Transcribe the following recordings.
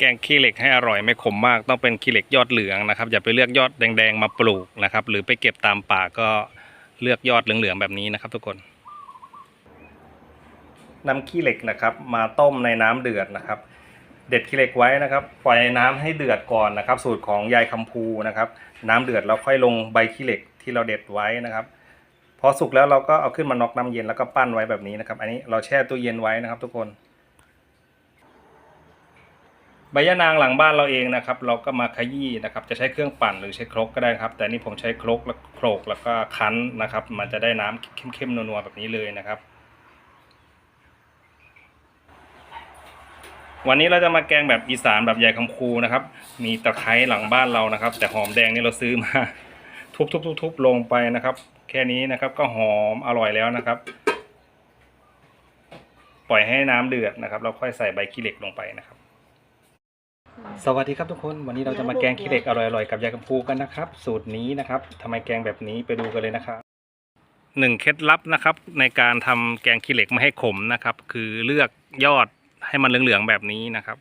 แกงขี้เหล็กให้อร่อยไม่ขมมาก ต้องเป็นขี้เหล็กยอดเหลืองนะครับ อย่าไปเลือกยอดแดงๆมาปลูกนะครับ หรือไปเก็บตามป่าก็เลือกยอดเหลืองๆแบบนี้นะครับทุกคนนำขี้เหล็กนะครับ มาต้มในน้ำเดือดนะครับ เด็ดขี้เหล็กไว้นะครับ ปล่อยน้ำให้เดือดก่อนนะครับ สูตรของยายคำพูนะครับ น้ำเดือดเราค่อยลงใบขี้เหล็กที่เราเด็ดไว้นะครับ พอสุกแล้วเราก็เอาขึ้นมาน็อกน้ำเย็นแล้วก็ปั้นไว้แบบนี้นะครับ อันนี้เราแช่ตู้เย็นไว้นะครับ ทุกคน ใบยะนางหลังบ้านเราเองนะครับ เราก็มาขยี้นะครับ จะใช้เครื่องปั่นหรือใช้ครกก็ได้ครับ แต่นี่ผมใช้ครกแล้วโขลกแล้วก็คั้นนะครับ มันจะได้น้ำเข้มๆนัวๆแบบนี้เลยนะครับ วันนี้เราจะมาแกงแบบอีสานแบบใหญ่คำคูนะครับ มีตะไคร้หลังบ้านเรานะครับ แต่หอมแดงนี่เราซื้อมา ทุบๆๆลงไปนะครับ แค่นี้นะครับก็หอมอร่อยแล้วนะครับ ปล่อยให้น้ำเดือดนะครับ เราค่อยใส่ใบขี้เหล็กลงไปนะครับ สวัสดีครับทุกคนวันนี้เราจะมาแกงขี้เหล็กอร่อยๆกับยายกำพูกันนะครับ สูตรนี้นะครับทำไมแกงแบบนี้ไปดูกันเลยนะครับหนึ่งเคล็ดลับนะครับ ในการทำแกงขี้เหล็กไม่ให้ขมนะครับ คือเลือกยอดให้มันเหลืองๆแบบนี้นะครับ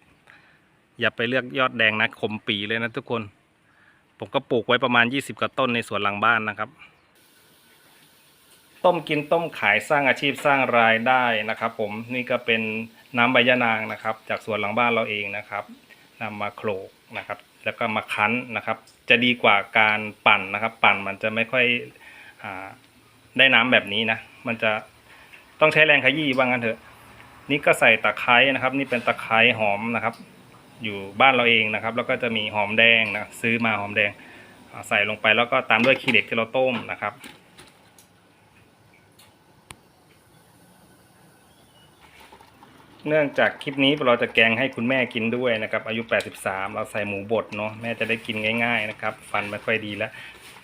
อย่าไปเลือกยอดแดงนะขมปีเลยนะทุกคน ผมก็ปลูกไว้ประมาณ 20กว่าต้นในสวนหลังบ้านนะครับ ต้มกินต้มขายสร้างอาชีพสร้างรายได้นะครับ ผมนี่ก็เป็นน้ำใบยะนางนะครับ จากสวนหลังบ้านเราเองนะครับ นำมาโขลกนะครับ แล้วก็มาคั้นนะครับ จะดีกว่าการปั่นนะครับ ปั่นมันจะไม่ค่อยอได้น้ำแบบนี้นะ มันจะต้องใช้แรงขยี้ว่างกันเถอะ นี่ก็ใส่ตะไคร้นะครับ นี่เป็นตะไคร้หอมนะครับ อยู่บ้านเราเองนะครับ แล้วก็จะมีหอมแดงนะซื้อมาหอมแดงใส่ลงไปแล้วก็ตามด้วยขี้เหล็กที่เราต้มนะครับ เนื่องจากคลิปนี้เราจะแกงให้คุณแม่กินด้วยนะครับ อายุ 83 เราใส่หมูบดเนาะแม่จะได้กินง่ายๆนะครับ ฟันไม่ค่อยดีแล้ว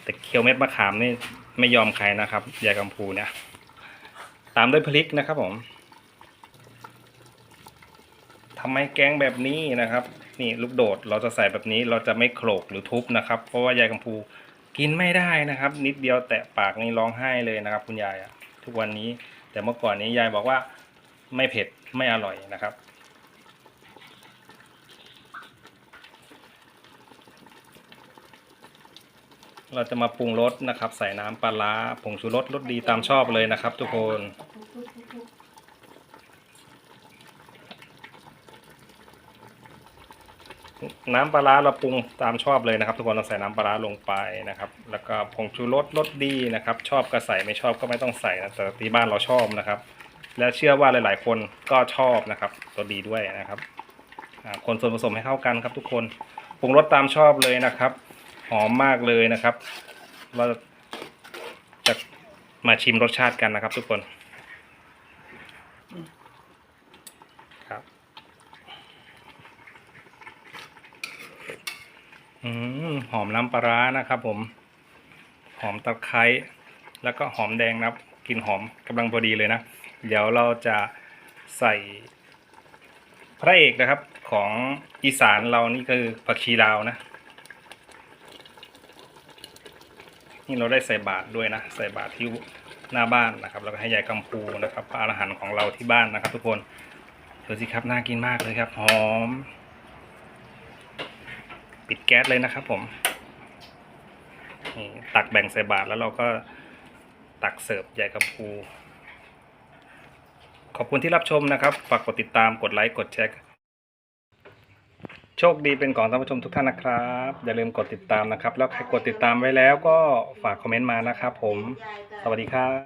แต่เคี้ยวเม็ดมะขามนี่ไม่ยอมใครนะครับยายกำพูเนี่ยตามด้วยพริกนะครับผมทำไมแกงแบบนี้นะครับ นี่ลูกโดดเราจะใส่แบบนี้เราจะไม่โขลกหรือทุบนะครับ เพราะว่ายายกำพูกินไม่ได้นะครับ นิดเดียวแตะปากนี่ร้องไห้เลยนะครับ คุณยายอะทุกวันนี้ แต่เมื่อก่อนนี้ยายบอกว่าไม่เผ็ด ไม่อร่อยนะครับ เราจะมาปรุงรสนะครับ ใส่น้ำปลาร้าผงชูรสรสดีตามชอบเลยนะครับ ทุกคนน้ำปลาร้าเราปรุงตามชอบเลยนะครับ ทุกคนเราใส่น้ำปลาร้าลงไปนะครับ แล้วก็ผงชูรสรสดีนะครับ ชอบก็ใส่ไม่ชอบก็ไม่ต้องใส่นะแต่ที่บ้านเราชอบนะครับ และเชื่อว่าหลายๆ คนก็ชอบนะครับรสดีด้วยนะครับคนส่วนผสมให้เข้ากันครับทุกคนปรุงรสตามชอบเลยนะครับ หอมมากเลยนะครับ เราจะมาชิมรสชาติกันนะครับ ทุกคนครับอืมหอมน้ำปลาร้านะครับ ผม หอมตะไคร้แล้วก็หอมแดงนะครับกลิ่นหอมกำลังพอดีเลยนะ เดี๋ยวเราจะใส่พระเอกนะครับของอีสานเรานี่คือผักชีลาวนะนี่เราได้ใส่บาตรด้วยนะ ใส่บาตรที่หน้าบ้านนะครับ แล้วก็ให้ยายกำพูนะครับพระอรหันต์ของเราที่บ้านนะครับ ทุกคนดูสิครับน่ากินมากเลยครับหอม ปิดแก๊สเลยนะครับ ผมตักแบ่งใส่บาตรแล้วเราก็ตักเสิร์ฟยายกำพู ขอบคุณที่รับชมนะครับ ฝากกดติดตาม กดไลค์ กดแชร์ โชคดีเป็นของท่านผู้ชมทุกท่านนะครับ อย่าลืมกดติดตามนะครับ แล้วใครกดติดตามไว้แล้วก็ฝากคอมเมนต์มานะครับผม สวัสดีครับ